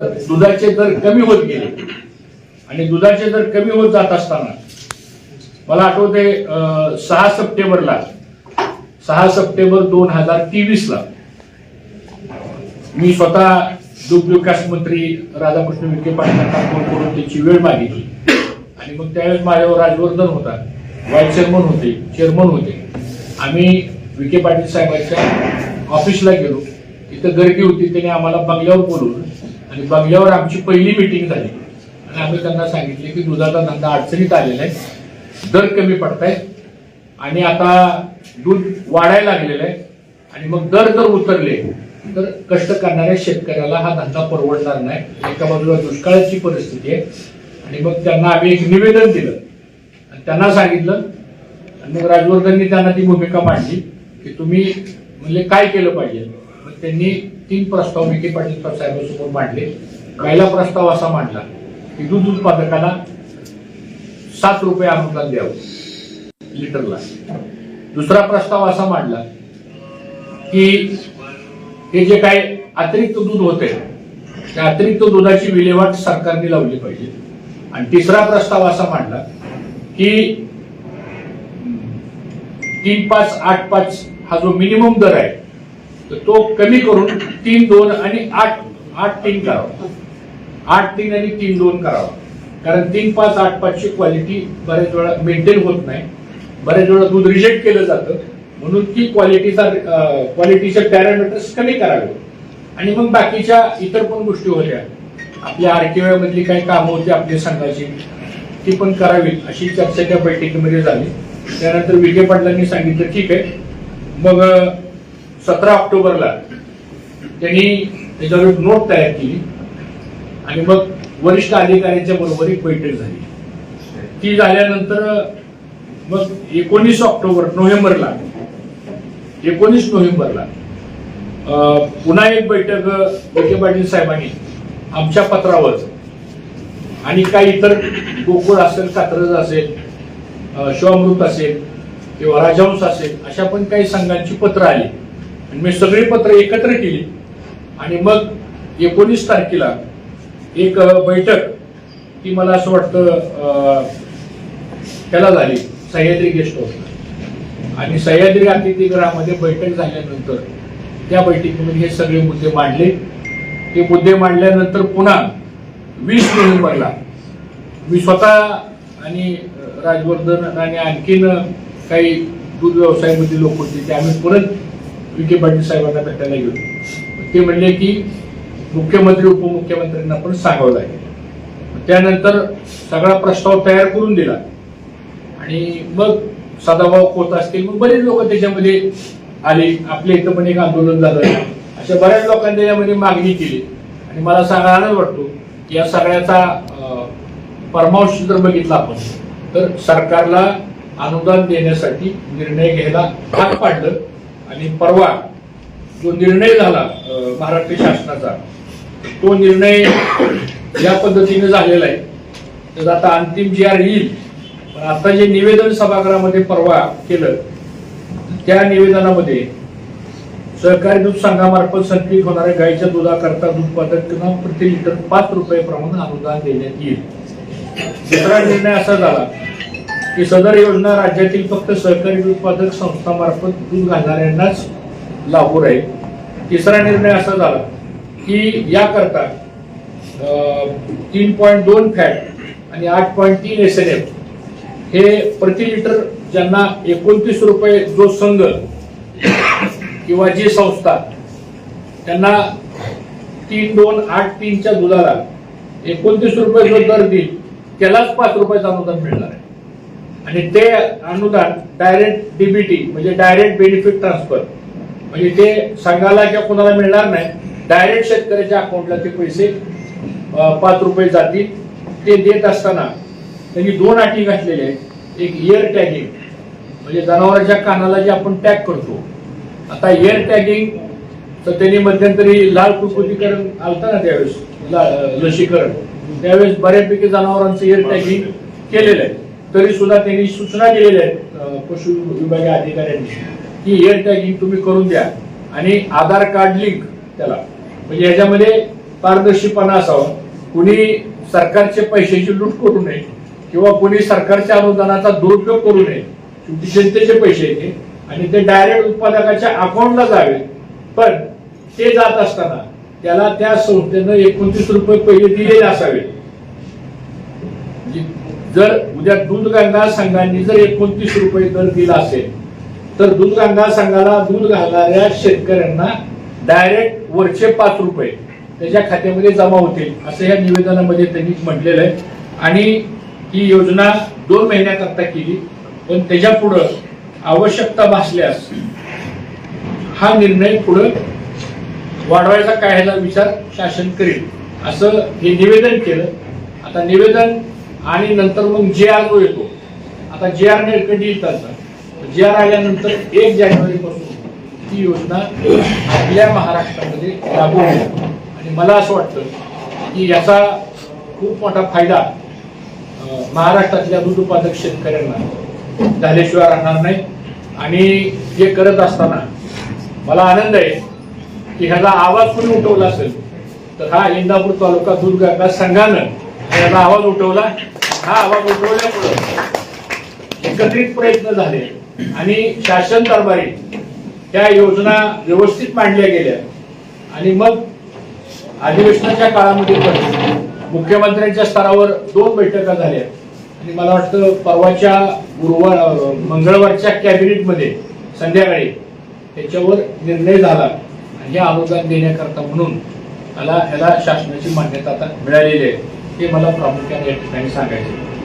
दुधाचे दर कमी होत गेले. आणि दुधाचे दर कमी होत जात असताना मला आठवते सहा सप्टेंबरला सहा सप्टेंबर दोन हजार तेवीस ला मी स्वतः दुग्ध विकास मंत्री राधाकृष्ण विखे पाटलांना फोन करून त्याची वेळ मागितली. आणि मग त्यावेळेस माझ्यावर राजवर्धन होता व्हाईस चेअरमन होते चेअरमन होते. आम्ही विखे पाटील साहेबांच्या ऑफिसला गेलो. तिथं गर्दी होती त्याने आम्हाला बंगल्यावर बोलवलं. आणि बंगल्यावर आमची पहिली मिटिंग झाली. आणि आम्ही त्यांना सांगितले की दुधाचा धंदा अडचणीत आलेला आहे. दर कमी पडतायत आणि आता दूध वाढायला लागलेलं आहे. आणि मग दर जर उतरले तर कष्ट करणाऱ्या शेतकऱ्याला हा धंदा परवडणार नाही. एका बाजूला दुष्काळाची परिस्थिती आहे. आणि मग त्यांना आम्ही एक निवेदन दिलं. आणि त्यांना सांगितलं. आणि मग राजवर्धननी त्यांना ती भूमिका मांडली की तुम्ही म्हणजे काय केलं पाहिजे? मग त्यांनी तीन प्रस्ताव विखे पाटील साहेबांसमोर मांडले. पहिला प्रस्ताव असा मांडला की दूध उत्पादकाला सात रुपये अनुदान द्यावं लिटरला. दुसरा प्रस्ताव असा मांडला की हे जे काय अतिरिक्त दूध होते त्या अतिरिक्त दुधाची विल्हेवाट सरकारने लावली पाहिजे. आणि तिसरा प्रस्ताव असा मांडला की तीन पाच आठ पाच हा जो मिनिमम दर आहे तर तो कमी करून तीन दोन आणि आठ आठ तीन करावा. आठ तीन आणि तीन दोन करावा. कारण तीन पाच आठ पाचची क्वालिटी बऱ्याच वेळा मेंटेन होत नाही. बऱ्याच वेळा दूध रिजेक्ट केलं जातं. म्हणून ती क्वालिटीचा क्वालिटीचे पॅरामीटर्स कमी करावे. आणि मग बाकीच्या इतर पण गोष्टी होत्या. आपल्या आरटीओ मधली काही कामं होती आपल्या संघाची ती पण करावीत अशी चर्चा त्या बैठकीमध्ये झाली. त्यानंतर विखे पाटलांनी सांगितलं ठीक आहे. मग सतरा ऑक्टोबरला. त्यांनी त्याच्यावर एक नोट तयार केली. आणि मग वरिष्ठ अधिकाऱ्यांच्या बरोबर एक बैठक झाली. ती झाल्यानंतर मग एकोणीस ऑक्टोबर नोव्हेंबरला एकोणीस नोव्हेंबरला पुन्हा एक बैठक विखे पाटील साहेबांनी आमच्या पत्रावर. आणि काही इतर गोकुळ असेल कात्रज असेल शिवामृत असेल किंवा राजहंस असेल अशा पण काही संघांची पत्र आली. मी सगळी पत्र एकत्र केली. आणि मग एकोणीस तारखेला एक बैठक ती मला असं वाटतं त्याला झाली सह्याद्री गेस्ट हाऊसला. आणि सह्याद्री अतिथीगृहामध्ये बैठक झाल्यानंतर त्या बैठकीमध्ये हे सगळे मुद्दे मांडले. ते मुद्दे मांडल्यानंतर पुन्हा वीस नोव्हेंबरला मी स्वतः आणि राजवर्धन आणि आणखीन काही दूध व्यवसायामधील लोक होते ते आम्ही परत विखे पाटील साहेबांना भेटायला गेलो. ते म्हणले की मुख्यमंत्री उपमुख्यमंत्र्यांना पण सांगावं लागेल. त्यानंतर सगळा प्रस्ताव तयार करून दिला. आणि मग सदाभाऊ खोत असतील मग बरेच लोक त्याच्यामध्ये आले. आपल्या इथं पण एक आंदोलन झालं. अशा बऱ्याच लोकांनी त्याच्यामध्ये मागणी केली. आणि मला सांगायला आनंद वाटतो की या सगळ्याचा अं, परमांश जर बघितला आपण तर सरकारला अनुदान देण्यासाठी निर्णय घ्यायला भाग पाडलं. आणि परवा जो निर्णय झाला महाराष्ट्र शासनाचा तो निर्णय या पद्धतीने झालेला आहे. तर आता अंतिम जी आर येईल पण आता जे निवेदन सभागृहामध्ये परवा केलं त्या निवेदनामध्ये सहकारी दूध संघामार्फत संकलित होणाऱ्या गायीच्या दुधाकरता दूध उत्पादकांना प्रति लिटर पाच रुपये प्रमाण अनुदान देण्यात येईल. दुसरा निर्णय असा झाला की सदर योजना राज्यातील फक्त सहकारी उत्पादक संस्थांमार्फत दूध घालणाऱ्यांनाच लागू राहील. तिसरा निर्णय असा झाला की याकरता तीन पॉईंट दोन फॅट आणि आठ पॉईंट तीन एस एन एफ हे प्रति लिटर ज्यांना एकोणतीस रुपये जो संघ किंवा जी संस्था त्यांना तीन दोन आठ तीनच्या दुधाला एकोणतीस रुपये जो दर देईल त्यालाच पाच रुपयाचं अनुदान मिळणार आहे. आणि ते अनुदान डायरेक्ट डीबीटी म्हणजे डायरेक्ट बेनिफिट ट्रान्सफर म्हणजे ते संघाला किंवा कोणाला मिळणार नाही डायरेक्ट शेतकऱ्याच्या अकाउंटला ते पैसे पाच रुपये जातील. ते देत असताना त्यांनी दोन अटी घातलेल्या आहेत. एक इयर टॅगिंग म्हणजे जनावरांच्या कानाला जे आपण टॅग करतो. आता इयर टॅगिंग तर त्यांनी मध्यंतरी लाल कुकुटीकरण आलतं ना त्यावेळेस? ला- लसीकरण. त्यावेळेस बऱ्यापैकी जनावरांचं इयर टॅगिंग केलेलं आहे. तरी सुद्धा त्यांनी सूचना दिलेल्या आहेत पशु विभागीय अधिकाऱ्यांनी की इयर टॅगिंग तुम्ही करून द्या. आणि आधार कार्ड लिंक त्याला. म्हणजे याच्यामध्ये पारदर्शीपणा असावा. कुणी सरकारचे पैशाची लूट करू नये किंवा कुणी सरकारच्या अनुदानाचा दुरुपयोग करू नये. शेवटी जनतेचे पैसे येते आणि ते डायरेक्ट उत्पादकाच्या अकाउंटला जावे. पण ते जात असताना त्याला त्या संस्थेनं एकोणतीस रुपये पहिले दिलेले असावे जर उद्या दूध गंगा संघांनी जर एकोणतीस रुपये दर दिला असेल तर दूध गंगा संघाला दूध घालणाऱ्या शेतकऱ्यांना डायरेक्ट वरचे पाच रुपये त्याच्या खात्यामध्ये जमा होतील असं या निवेदनामध्ये त्यांनी म्हटलेलं आहे. आणि ही योजना दोन महिन्याकरता केली पण त्याच्या पुढं आवश्यकता भासल्यास हा निर्णय पुढं वाढवायचा काय ह्याचा विचार शासन करेल असं हे निवेदन केलं. आता निवेदन आणि नंतर मग जे आर जो येतो. आता जे आर नेरकंडी येतात जे आर आल्यानंतर एक जानेवारी पासून ही योजना आपल्या महाराष्ट्रामध्ये लागू होईल. आणि मला असं वाटतं की याचा खूप मोठा फायदा महाराष्ट्रातल्या दूध उत्पादक शेतकऱ्यांना झाल्याशिवाय राहणार नाही. आणि हे करत असताना मला आनंद आहे की ह्याचा आवाज कोणी उठवला असेल तर हा इंदापूर तालुका दूध गंगा संघानं ह्याचा आवाज उठवला. हा आवाज उठवल्यामुळं एकत्रित प्रयत्न झाले. आणि शासन दरबारी त्या योजना व्यवस्थित मांडल्या गेल्या. आणि मग अधिवेशनाच्या काळामध्ये पण मुख्यमंत्र्यांच्या स्तरावर दोन बैठका झाल्या. आणि मला वाटतं परवाच्या गुरुवार मंगळवारच्या कॅबिनेटमध्ये संध्याकाळी त्याच्यावर निर्णय झाला. आणि हे अनुदान देण्याकरता म्हणून मला ह्याला शासनाची मान्यता आता मिळालेली आहे. हे मला प्रामुख्याने या ठिकाणी सांगायचे.